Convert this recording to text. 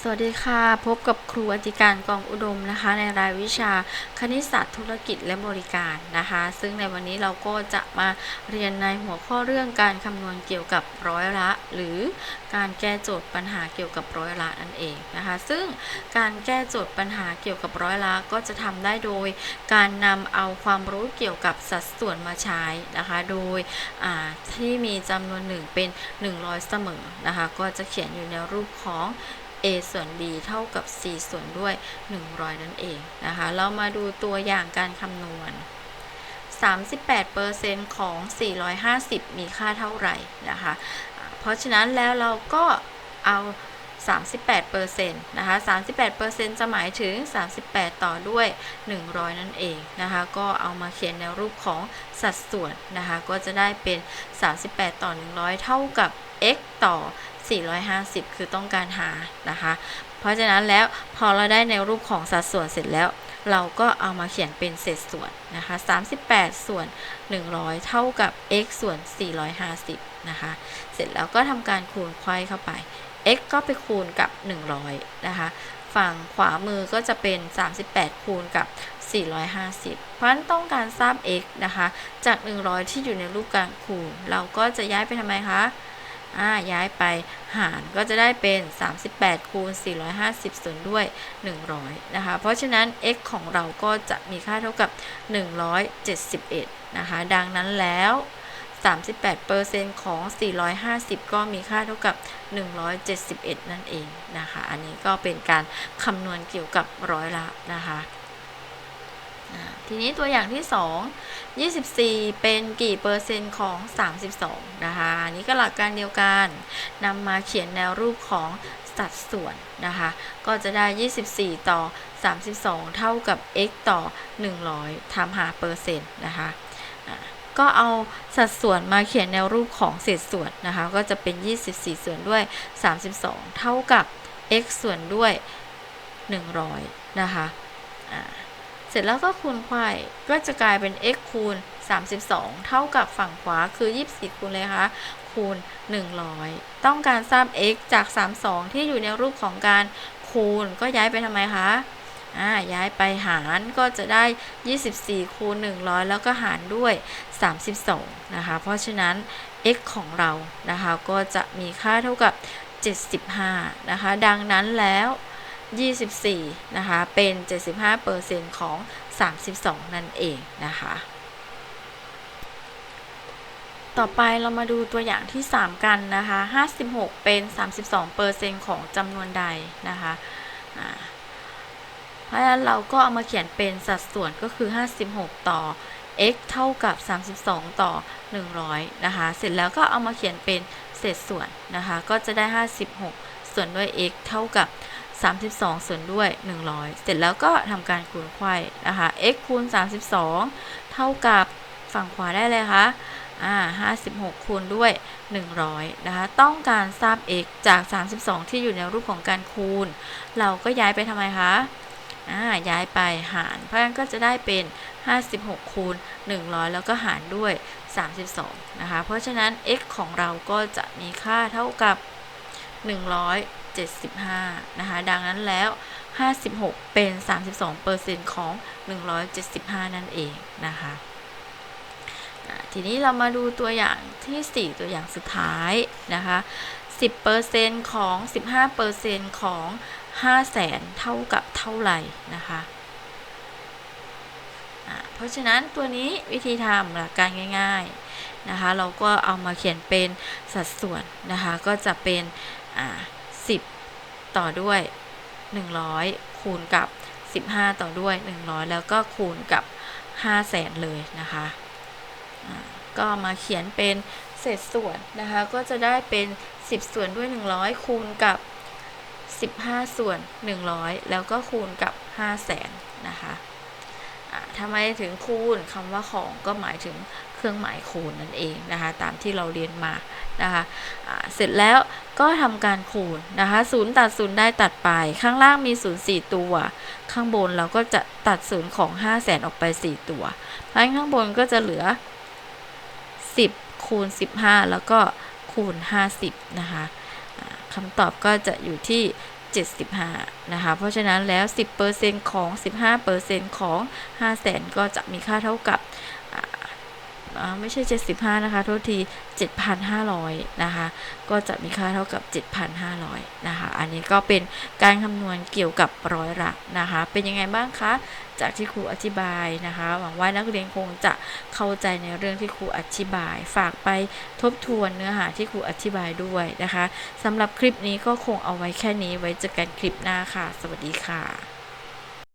สวัสดีค่ะ พบกับครูอธิการกองอุดมนะคะ ในรายวิชาคณิตศาสตร์ธุรกิจและบริการนะคะ ซึ่งในวันนี้เราก็จะมาเรียนในหัวข้อเรื่องการคำนวณเกี่ยวกับร้อยละ หรือการแก้โจทย์ปัญหาเกี่ยวกับร้อยละนั่นเองนะคะ ซึ่งการแก้โจทย์ปัญหาเกี่ยวกับร้อยละก็จะทำได้โดย การนำเอาความรู้เกี่ยวกับสัดส่วนมาใช้นะคะ โดยอ่าที่มีจำนวนหนึ่งเป็น 100 เสมอนะคะ ก็จะเขียนอยู่ในรูปของ a ส่วน b เท่ากับ c ส่วนด้วย 100 นั่นเองนะคะ เรามาดูตัวอย่างการคำนวณ 38%ของ 450 มีค่าเท่าไหร่นะคะ เพราะฉะนั้นแล้วเราก็เอา 38%นะคะ 38%จะหมายถึง 38 ต่อด้วย 100 นั่นเองนะคะ ก็เอามาเขียนในรูปของสัดส่วนนะคะ ก็จะได้เป็น 38 ต่อ 100 เท่ากับ x ต่อ 450 คือต้องการหานะคะ เพราะฉะนั้นแล้วพอเราได้ในรูปของสัดส่วนเสร็จแล้ว เราก็เอามาเขียนเป็นเศษส่วนนะคะ 38 ส่วน 100 เท่ากับ x ส่วน 450 นะคะ เสร็จแล้วก็ทำการคูณไขว้เข้าไป x ก็ไปคูณกับ 100 นะคะ ฝั่งขวามือก็จะเป็น 38 คูณกับ 450 เพราะฉะนั้นต้องการทราบ x นะคะ จาก 100 ที่อยู่ในรูปการคูณ เราก็จะย้ายไปทำไมคะ อ่าย้ายไปหารก็จะได้เป็น 38 คูณ 450 ส่วนด้วย 100 นะคะ เพราะฉะนั้น x ของเราก็จะมีค่าเท่ากับ 171 นะคะ ดังนั้นแล้ว 38%ของ 450 ก็มีค่าเท่ากับ 171 นั่นเองนะคะ อันนี้ก็เป็นการคำนวณเกี่ยวกับร้อยละนะคะ ทีนี้ตัวอย่างที่ 2 24 เป็นกี่เปอร์เซ็นต์ของ 32 นะคะอันนี้ก็หลักการเดียวกันนำมาเขียนแนวรูปของสัดส่วนนะคะ ก็จะได้ 24 ต่อ 32 เท่ากับ x ต่อ 100ทำหาเปอร์เซ็นต์นะคะก็เอาสัดส่วนมาเขียนแนวรูปของเศษส่วนนะคะ ก็จะเป็น 24 ส่วนด้วย 32 เท่ากับ x ส่วนด้วย 100 นะคะ เสร็จแล้วก็คูณไขว้ก็จะกลายเป็น x คูณ 32 เท่ากับฝั่งขวาคือ 24 คูณเลยคะคูณ 100 ต้องการทราบ x จาก 32 ที่อยู่ในรูปของการคูณก็ย้ายไปทำไมคะอ่าย้ายไปหารก็จะได้ 24 คูณ 100 แล้วก็หารด้วย 32 นะคะ เพราะฉะนั้น x ของเรานะคะก็จะมีค่าเท่ากับ 75 นะคะ ดังนั้นแล้ว 24 นะคะ เป็น 75%ของ 32 นั่นเองนะคะ ต่อไปเรามาดูตัวอย่างที่ 3 กันนะคะ 56 เป็น 32%ของจำนวนใดนะคะเพราะฉะนั้นเราก็เอามาเขียนเป็นสัดส่วนก็คือ 56 ต่อ x เท่ากับ 32 ต่อ 100 นะคะ เสร็จแล้วก็เอามาเขียนเป็นเศษส่วนนะคะ ก็จะได้ 56 ส่วนด้วย x เท่ากับ 32 ส่วนด้วย 100 เสร็จแล้วก็ทำการคูณไขว้นะคะ x คูณ 32 เท่ากับฝั่งขวาได้เลยคะอ่า56 คูณด้วย 100 นะคะ ต้องการทราบ x จาก 32 ที่อยู่ในรูปของการคูณ เราก็ย้ายไปทำไมคะอ่าย้ายไปหาร เพราะฉะนั้นก็จะได้เป็น 56 คูณ 100 แล้วก็หารด้วย 32 นะคะ เพราะฉะนั้น x ของเราก็จะมีค่าเท่ากับ 100 75 นะคะ ดังนั้นแล้ว 56 เป็น 32%ของ 175 นั่นเองนะคะทีนี้เรามาดูตัวอย่างทีสี่ 4 ตัวอย่างสุดท้ายนะคะ 10%ของ 15%ของ 500,000 เท่ากับเท่าไหร่นะคะเพราะฉะนั้นตัวนี้วิธีทำหลักการง่ายๆนะคะ เราก็เอามาเขียนเป็นสัดส่วนนะคะ ก็จะเป็นอ่า 10 ต่อด้วย 100 คูณกับ 15 ต่อด้วย 100 แล้วก็คูณกับ5แสนเลยนะคะก็มาเขียนเป็นเศษส่วนนะคะ ก็จะได้เป็น 10 ส่วนด้วย 100 คูณกับ 15 ส่วน 100 แล้วก็คูณกับ5แสนนะคะ ทำไมถึงคูณคำว่าของก็หมายถึงเครื่องหมายคูณนั่นเองนะคะ ตามที่เราเรียนมานะคะอ่าเสร็จแล้วก็ทำการคูณนะคะศูนย์ตัดศูนย์ได้ตัดไป ข้างล่างมีศูนย์4ตัว ข้างบนเราก็จะตัดศูนย์ของ5 0 0แสนออกไป4ตัวเพราะฉะนั้นข้างบนก็จะเหลือ10คูณ15แล้วก็คูณ50นะคะคำตอบก็จะอยู่ที่ 75 นะคะ เพราะฉะนั้นแล้ว 10%ของ 15%ของ 500,000 ก็จะมีค่าเท่ากับ ไม่ใช่ 75 นะคะ โทษที 7,500 นะคะ ก็จะมีค่าเท่ากับ 7,500 นะคะ อันนี้ก็เป็นการคำนวณเกี่ยวกับร้อยลักนะคะ เป็นยังไงบ้างคะ จากที่ครูอธิบายนะคะ หวังว่านักเรียนคงจะเข้าใจในเรื่องที่ครูอธิบาย ฝากไปทบทวนเนื้อหาที่ครูอธิบายด้วยนะคะสำหรับคลิปนี้ก็คงเอาไว้แค่นี้ ไว้เจอกันคลิปหน้าค่ะ สวัสดีค่ะ